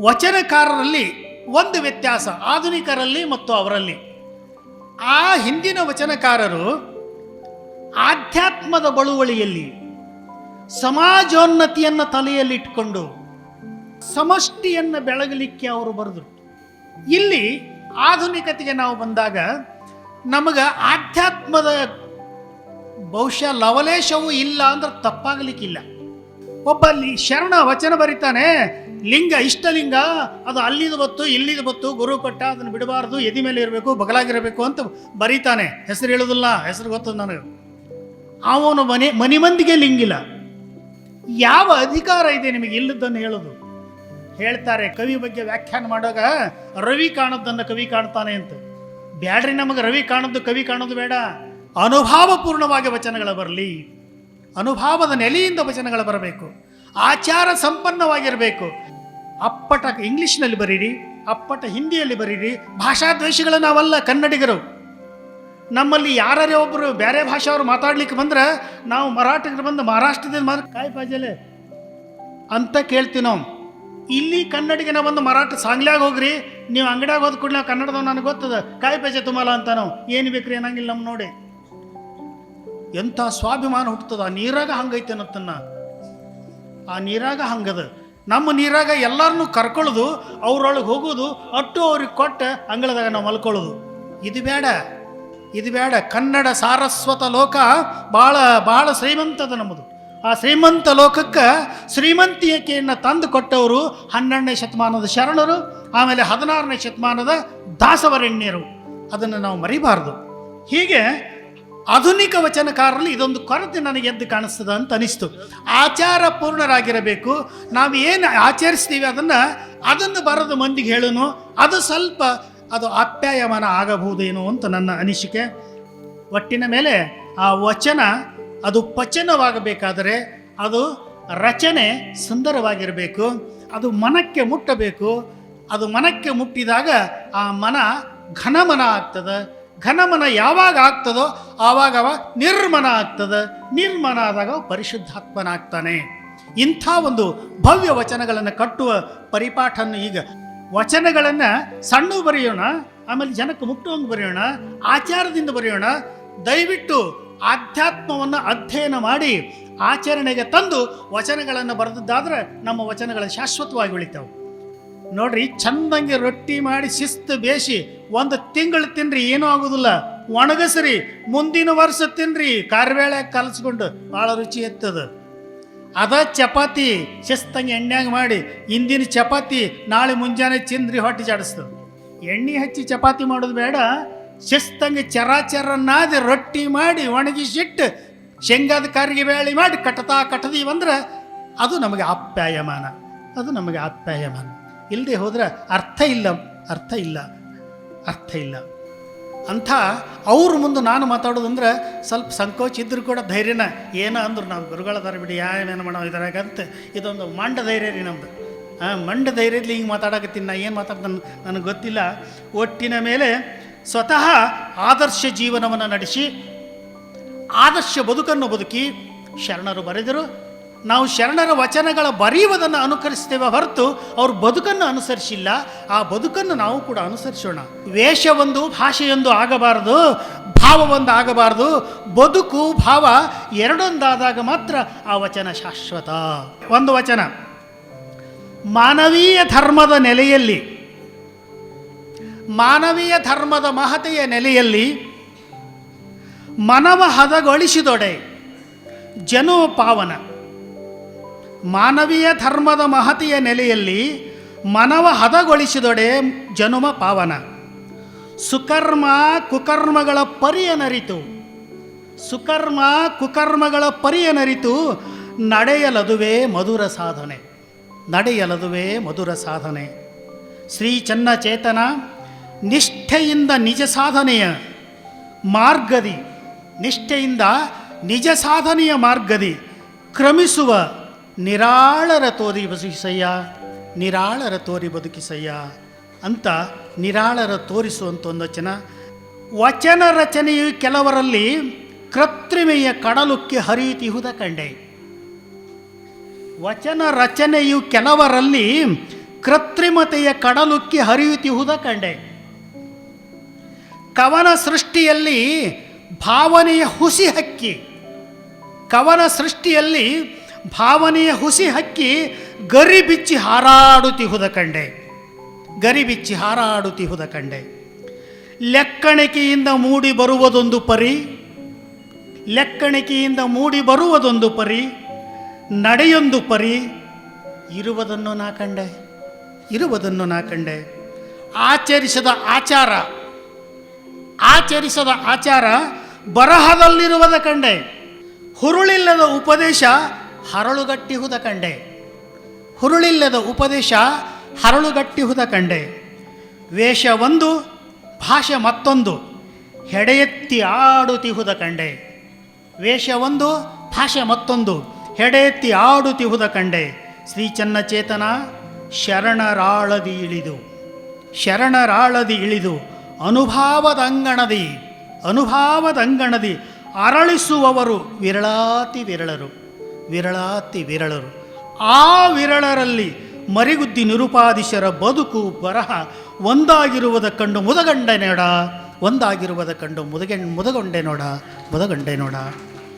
ವಚನಕಾರರಲ್ಲಿ ಒಂದು ವ್ಯತ್ಯಾಸ, ಆಧುನಿಕರಲ್ಲಿ ಮತ್ತು ಅವರಲ್ಲಿ. ಆ ಹಿಂದಿನ ವಚನಕಾರರು ಆಧ್ಯಾತ್ಮದ ಬಳುವಳಿಯಲ್ಲಿ ಸಮಾಜೋನ್ನತಿಯನ್ನು ತಲೆಯಲ್ಲಿಟ್ಟುಕೊಂಡು ಸಮಷ್ಟಿಯನ್ನು ಬೆಳಗಲಿಕ್ಕೆ ಅವರು ಬರೆದರು. ಇಲ್ಲಿ ಆಧುನಿಕತೆಗೆ ನಾವು ಬಂದಾಗ ನಮಗೆ ಆಧ್ಯಾತ್ಮದ ಬಹುಶಃ ಲವಲೇಶವೂ ಇಲ್ಲ ಅಂದ್ರೆ ತಪ್ಪಾಗಲಿಕ್ಕಿಲ್ಲ. ಒಬ್ಬ ಅಲ್ಲಿ ಶರಣ ವಚನ ಬರಿತಾನೆ ಲಿಂಗ, ಇಷ್ಟಲಿಂಗ, ಅದು ಅಲ್ಲಿದು ಬತ್ತು ಇಲ್ಲಿದು ಬತ್ತು ಗುರು ಕೊಟ್ಟ, ಅದನ್ನು ಬಿಡಬಾರ್ದು, ಎದಿ ಮೇಲೆ ಇರಬೇಕು, ಬಗಲಾಗಿರಬೇಕು ಅಂತ ಬರೀತಾನೆ. ಹೆಸರು ಹೇಳೋದಿಲ್ಲ, ಹೆಸರು ಗೊತ್ತದ ನನಗೆ. ಅವನು ಮನೆ ಮನೆ ಮಂದಿಗೆ ಲಿಂಗಿಲ್ಲ ಯಾವ ಅಧಿಕಾರ ಇದೆ ನಿಮಗೆ ಇಲ್ಲದನ್ನು ಹೇಳೋದು? ಹೇಳ್ತಾರೆ, ಕವಿ ಬಗ್ಗೆ ವ್ಯಾಖ್ಯಾನ ಮಾಡುವಾಗ, ರವಿ ಕಾಣದ್ದನ್ನು ಕವಿ ಕಾಣ್ತಾನೆ ಅಂತ. ಬ್ಯಾಡ್ರಿ ನಮಗೆ, ರವಿ ಕಾಣದ್ದು ಕವಿ ಕಾಣೋದು ಬೇಡ. ಅನುಭಾವಪೂರ್ಣವಾಗಿ ವಚನಗಳು ಬರಲಿ. ಅನುಭಾವದ ನೆಲೆಯಿಂದ ವಚನಗಳು ಬರಬೇಕು. ಆಚಾರ ಸಂಪನ್ನವಾಗಿರಬೇಕು. ಅಪ್ಪಟ ಇಂಗ್ಲಿಷ್ನಲ್ಲಿ ಬರೀರಿ, ಅಪ್ಪಟ ಹಿಂದಿಯಲ್ಲಿ ಬರೀರಿ, ಭಾಷಾ ದ್ವೇಷಗಳು ನಾವಲ್ಲ ಕನ್ನಡಿಗರು. ನಮ್ಮಲ್ಲಿ ಯಾರೇ ಒಬ್ಬರು ಬೇರೆ ಭಾಷೆಯವರು ಮಾತಾಡ್ಲಿಕ್ಕೆ ಬಂದ್ರೆ ನಾವು ಮರಾಠಿಗರು ಬಂದು ಮಹಾರಾಷ್ಟ್ರದಿಂದ ಮಾತ್ರ ಕಾಯಿ ಪಾಜಲೆ ಅಂತ ಕೇಳ್ತೀವಿ ನಾವು. ಇಲ್ಲಿ ಕನ್ನಡಿಗೆ ನಾವು ಬಂದು ಮರಾಠ ಸಾಂಗ್ಲ್ಯಾಗ ಹೋಗ್ರಿ, ನೀವು ಅಂಗಡಿಯಾಗ ಹೋದ ಕೂಡಲೇ ಕನ್ನಡದವ್ ನನಗೆ ಗೊತ್ತದ, ಕಾಯಿ ಪೇಜೆ ತುಂಬಲ್ಲ ಅಂತ ನಾವು. ಏನು ಬೇಕ್ರಿ ಏನಂಗಿಲ್ಲ ನಮ್ಮ ನೋಡಿ. ಎಂಥ ಸ್ವಾಭಿಮಾನ ಹುಟ್ಟುತ್ತದ ಆ ನೀರಾಗ ಹಂಗೈತೆ ಅನ್ನತ್ತನ್ನ ಆ ನೀರಾಗ ಹಂಗದ. ನಮ್ಮ ನೀರಾಗ ಎಲ್ಲರನ್ನೂ ಕರ್ಕೊಳ್ಳೋದು, ಅವ್ರೊಳಗೆ ಹೋಗೋದು, ಅಟ್ಟು ಅವ್ರಿಗೆ ಕೊಟ್ಟು ಅಂಗಳದಾಗ ನಾವು ಮಲ್ಕೊಳ್ಳೋದು. ಇದು ಬೇಡ ಇದು ಬೇಡ. ಕನ್ನಡ ಸಾರಸ್ವತ ಲೋಕ ಭಾಳ ಭಾಳ ಶ್ರೀಮಂತದ ನಮ್ಮದು. ಆ ಶ್ರೀಮಂತ ಲೋಕಕ್ಕೆ ಶ್ರೀಮಂತಿಕೆಯನ್ನು ತಂದು ಕೊಟ್ಟವರು ಹನ್ನೆರಡನೇ ಶತಮಾನದ ಶರಣರು, ಆಮೇಲೆ ಹದಿನಾರನೇ ಶತಮಾನದ ದಾಸವರಣ್ಯರು. ಅದನ್ನು ನಾವು ಮರಿಬಾರ್ದು. ಹೀಗೆ ಆಧುನಿಕ ವಚನಕಾರರಲ್ಲಿ ಇದೊಂದು ಕೊರತೆ ನನಗೆ ಎದ್ದು ಕಾಣಿಸ್ತದೆ ಅಂತ ಅನಿಸ್ತು. ಆಚಾರ ಪೂರ್ಣರಾಗಿರಬೇಕು ನಾವು ಏನು ಆಚರಿಸ್ತೀವಿ ಅದನ್ನು ಅದನ್ನು ಬರೋದು ಮಂದಿಗೆ ಹೇಳೋನು, ಅದು ಸ್ವಲ್ಪ ಅದು ಆಪ್ಯಾಯಮಾನ ಆಗಬಹುದೇನೋ ಅಂತ ನನ್ನ ಅನಿಸಿಕೆ. ಒಟ್ಟಿನ ಮೇಲೆ ಆ ವಚನ, ಅದು ಪಚನವಾಗಬೇಕಾದರೆ ಅದು ರಚನೆ ಸುಂದರವಾಗಿರಬೇಕು. ಅದು ಮನಕ್ಕೆ ಮುಟ್ಟಬೇಕು. ಅದು ಮನಕ್ಕೆ ಮುಟ್ಟಿದಾಗ ಆ ಮನ ಘನಮನ ಆಗ್ತದೆ. ಘನಮನ ಯಾವಾಗ ಆಗ್ತದೋ ಆವಾಗ ಅವ ನಿರ್ಮನ ಆಗ್ತದ. ನಿರ್ಮನ ಆದಾಗ ಪರಿಶುದ್ಧಾತ್ಮನಾಗ್ತಾನೆ. ಇಂಥ ಒಂದು ಭವ್ಯ ವಚನಗಳನ್ನು ಕಟ್ಟುವ ಪರಿಪಾಠನ್ನು ಈಗ ವಚನಗಳನ್ನು ಸಣ್ಣ ಬರೆಯೋಣ, ಆಮೇಲೆ ಜನಕ್ಕೆ ಮುಟ್ಟುವಂಗೆ ಬರೆಯೋಣ, ಆಚಾರದಿಂದ ಬರೆಯೋಣ. ದಯವಿಟ್ಟು ಆಧ್ಯಾತ್ಮವನ್ನು ಅಧ್ಯಯನ ಮಾಡಿ ಆಚರಣೆಗೆ ತಂದು ವಚನಗಳನ್ನು ಬರೆದದ್ದಾದ್ರೆ ನಮ್ಮ ವಚನಗಳು ಶಾಶ್ವತವಾಗಿ ಉಳಿತಾವೆ. ನೋಡ್ರಿ, ಚಂದಂಗೆ ರೊಟ್ಟಿ ಮಾಡಿ ಶಿಸ್ತು ಬೇಸಿ ಒಂದು ತಿಂಗಳು ತಿನ್ರಿ, ಏನೂ ಆಗೋದಿಲ್ಲ. ಒಣಗಸ್ರಿ, ಮುಂದಿನ ವರ್ಷ ತಿನ್ರಿ. ಕಾರ್ಬೇಳೆ ಕಲಸ್ಕೊಂಡು ಭಾಳ ರುಚಿ ಎತ್ತದ ಅದ ಚಪಾತಿ ಶಿಸ್ತಂಗೆ ಎಣ್ಣೆಗೆ ಮಾಡಿ, ಇಂದಿನ ಚಪಾತಿ, ನಾಳೆ ಮುಂಜಾನೆ ಚಿಂದ್ರಿ ಹೊಟ್ಟೆ ಜಾಡಿಸ್ತದೆ ಎಣ್ಣೆ ಹಚ್ಚಿ ಚಪಾತಿ ಮಾಡೋದು ಬೇಡ. ಶಿಸ್ತಂಗೆ ಚರಾಚರನಾದ ರೊಟ್ಟಿ ಮಾಡಿ ಒಣಗಿಸಿಟ್ಟು ಶೇಂಗಾದ ಕಾರಿಗೆ ಬೇಳೆ ಮಾಡಿ ಕಟ್ಟತಾ ಕಟ್ಟದಿ ಅಂದ್ರೆ ಅದು ನಮಗೆ ಆಪ್ಯಾಯಮಾನ ಅದು ನಮಗೆ ಆಪ್ಯಾಯಮಾನ ಇಲ್ಲದೆ ಹೋದರೆ ಅರ್ಥ ಇಲ್ಲ ಅರ್ಥ ಇಲ್ಲ ಅರ್ಥ ಇಲ್ಲ. ಅಂಥ ಅವ್ರ ಮುಂದೆ ನಾನು ಮಾತಾಡೋದಂದ್ರೆ ಸ್ವಲ್ಪ ಸಂಕೋಚ ಇದ್ದರೂ ಕೂಡ ಧೈರ್ಯನ, ಏನೋ ಅಂದ್ರು ನಾವು ಗುರುಗಳದಾರ ಬಿಡಿ ಯಾವೇನು ಮಾಡೋ ಇದ್ರಾಗ ಅಂತ ಇದೊಂದು ಮಂಡ ಧೈರ್ಯ ರೀ ನಮ್ಮದು ಹಾಂ ಮಂಡ ಧೈರ್ಯದಲ್ಲಿ ಹಿಂಗೆ ಮಾತಾಡಕತ್ತೀನಿ, ನಾ ಏನು ಮಾತಾಡ್ತಾನೆ ನನಗೆ ಗೊತ್ತಿಲ್ಲ. ಒಟ್ಟಿನ ಮೇಲೆ ಸ್ವತಃ ಆದರ್ಶ ಜೀವನವನ್ನು ನಡೆಸಿ, ಆದರ್ಶ ಬದುಕನ್ನು ಬದುಕಿ, ಶರಣರು ಬರೆದರು ನಾವು ಶರಣರ ವಚನಗಳ ಬರೆಯುವುದನ್ನು ಅನುಕರಿಸ್ತೇವೆ ಹೊರತು ಅವ್ರ ಬದುಕನ್ನು ಅನುಸರಿಸಿಲ್ಲ. ಆ ಬದುಕನ್ನು ನಾವು ಕೂಡ ಅನುಸರಿಸೋಣ. ವೇಷವೊಂದು ಭಾಷೆಯೊಂದು ಆಗಬಾರದು, ಭಾವವೊಂದು ಆಗಬಾರದು. ಬದುಕು, ಭಾವ ಎರಡೊಂದಾದಾಗ ಮಾತ್ರ ಆ ವಚನ ಶಾಶ್ವತ. ಒಂದು ವಚನ. ಮಾನವೀಯ ಧರ್ಮದ ನೆಲೆಯಲ್ಲಿ, ಮಾನವೀಯ ಧರ್ಮದ ಮಹತೆಯ ನೆಲೆಯಲ್ಲಿ ಮನವ ಹದಗೊಳಿಸಿದೊಡೆ ಜನೋಪಾವನ. ಪಾವನ ಮಾನವೀಯ ಧರ್ಮದ ಮಹತಿಯ ನೆಲೆಯಲ್ಲಿ ಮನವ ಹದಗೊಳಿಸಿದೊಡೆ ಜನುಮ ಪಾವನ. ಸುಕರ್ಮ ಕುಕರ್ಮಗಳ ಪರಿಯನರಿತು ಸುಕರ್ಮ ಕುಕರ್ಮಗಳ ಪರಿಯನರಿತು ನಡೆಯಲದುವೆ ಮಧುರ ಸಾಧನೆ. ನಡೆಯಲದುವೆ ಮಧುರ ಸಾಧನೆ. ಶ್ರೀ ಚನ್ನಚೇತನ, ನಿಷ್ಠೆಯಿಂದ ನಿಜ ಸಾಧನೆಯ ಮಾರ್ಗದಿ. ನಿಷ್ಠೆಯಿಂದ ನಿಜ ಸಾಧನೆಯ ಮಾರ್ಗದಿ. ಕ್ರಮಿಸುವ ನಿರಾಳರ ತೋರಿ ಬದುಕಿಸಯ್ಯ, ನಿರಾಳರ ತೋರಿ ಬದುಕಿಸಯ್ಯ ಅಂತ ನಿರಾಳರ ತೋರಿಸುವಂಥ ಒಂದು ವಚನ ವಚನ ರಚನೆಯು ಕೆಲವರಲ್ಲಿ ಕೃತ್ರಿಮೆಯ ಕಡಲುಕ್ಕೆ ಹರಿಯುತ್ತಿಹುದ ಕಂಡೆ. ವಚನ ರಚನೆಯು ಕೆಲವರಲ್ಲಿ ಕೃತ್ರಿಮತೆಯ ಕಡಲುಕ್ಕಿ ಹರಿಯುತ್ತಿಹುದ ಕಂಡೆ. ಕವನ ಸೃಷ್ಟಿಯಲ್ಲಿ ಭಾವನೆಯ ಹುಸಿ ಹಕ್ಕಿ. ಕವನ ಸೃಷ್ಟಿಯಲ್ಲಿ ಭಾವನೆಯ ಹುಸಿ ಹಕ್ಕಿ ಗರಿ ಬಿಚ್ಚಿ ಹಾರಾಡುತ್ತಿಹುದ ಕಂಡೆ. ಗರಿ ಬಿಚ್ಚಿ ಹಾರಾಡುತ್ತಿಹುದ ಕಂಡೆ. ಲೆಕ್ಕಣಿಕೆಯಿಂದ ಮೂಡಿ ಬರುವುದೊಂದು ಪರಿ, ಲೆಕ್ಕಣಿಕೆಯಿಂದ ಮೂಡಿ ಬರುವುದೊಂದು ಪರಿ, ನಡೆಯೊಂದು ಪರಿ, ಇರುವುದನ್ನು ನಾ ಕಂಡೆ, ಇರುವುದನ್ನು ನಾ ಕಂಡೆ. ಆಚರಿಸದ ಆಚಾರ ಆಚರಿಸದ ಆಚಾರ ಬರಹದಲ್ಲಿರುವುದ ಕಂಡೆ. ಹುರುಳಿಲ್ಲದ ಉಪದೇಶ ಹರಳುಗಟ್ಟಿಹುದ ಕಂಡೆ. ಹುರುಳಿಲ್ಲದ ಉಪದೇಶ ಹರಳುಗಟ್ಟಿಹುದ ಕಂಡೆ. ವೇಷ ಒಂದು, ಭಾಷೆ ಮತ್ತೊಂದು, ಹೆಡೆಯೆತ್ತಿ ಆಡುತಿಹುದ ಕಂಡೆ. ವೇಷ ಒಂದು, ಭಾಷೆ ಮತ್ತೊಂದು, ಹೆಡೆಯೆತ್ತಿ ಆಡುತಿಹುದ ಕಂಡೆ. ಶ್ರೀ ಚನ್ನಚೇತನ ಶರಣರಾಳದಿ ಇಳಿದು ಶರಣರಾಳದಿ ಇಳಿದು, ಅನುಭಾವದಂಗಣದಿ ಅನುಭಾವದಂಗಣದಿ ಅರಳಿಸುವವರು ವಿರಳಾತಿ ವಿರಳರು. ವಿರಳಾತಿ ವಿರಳರು. ಆ ವಿರಳರಲ್ಲಿ ಮರಿಗುದ್ದಿ ನಿರುಪಾದಿಶರ ಬದುಕು ಬರಹ ಒಂದಾಗಿರುವುದ ಕಂಡು ಮುದಗಂಡೆ ನೋಡ, ಒಂದಾಗಿರುವುದ ಕಂಡು ಮುದಗೆ ಮುದಗೊಂಡೆ ನೋಡ, ಮುದಗಂಡೆ ನೋಡ.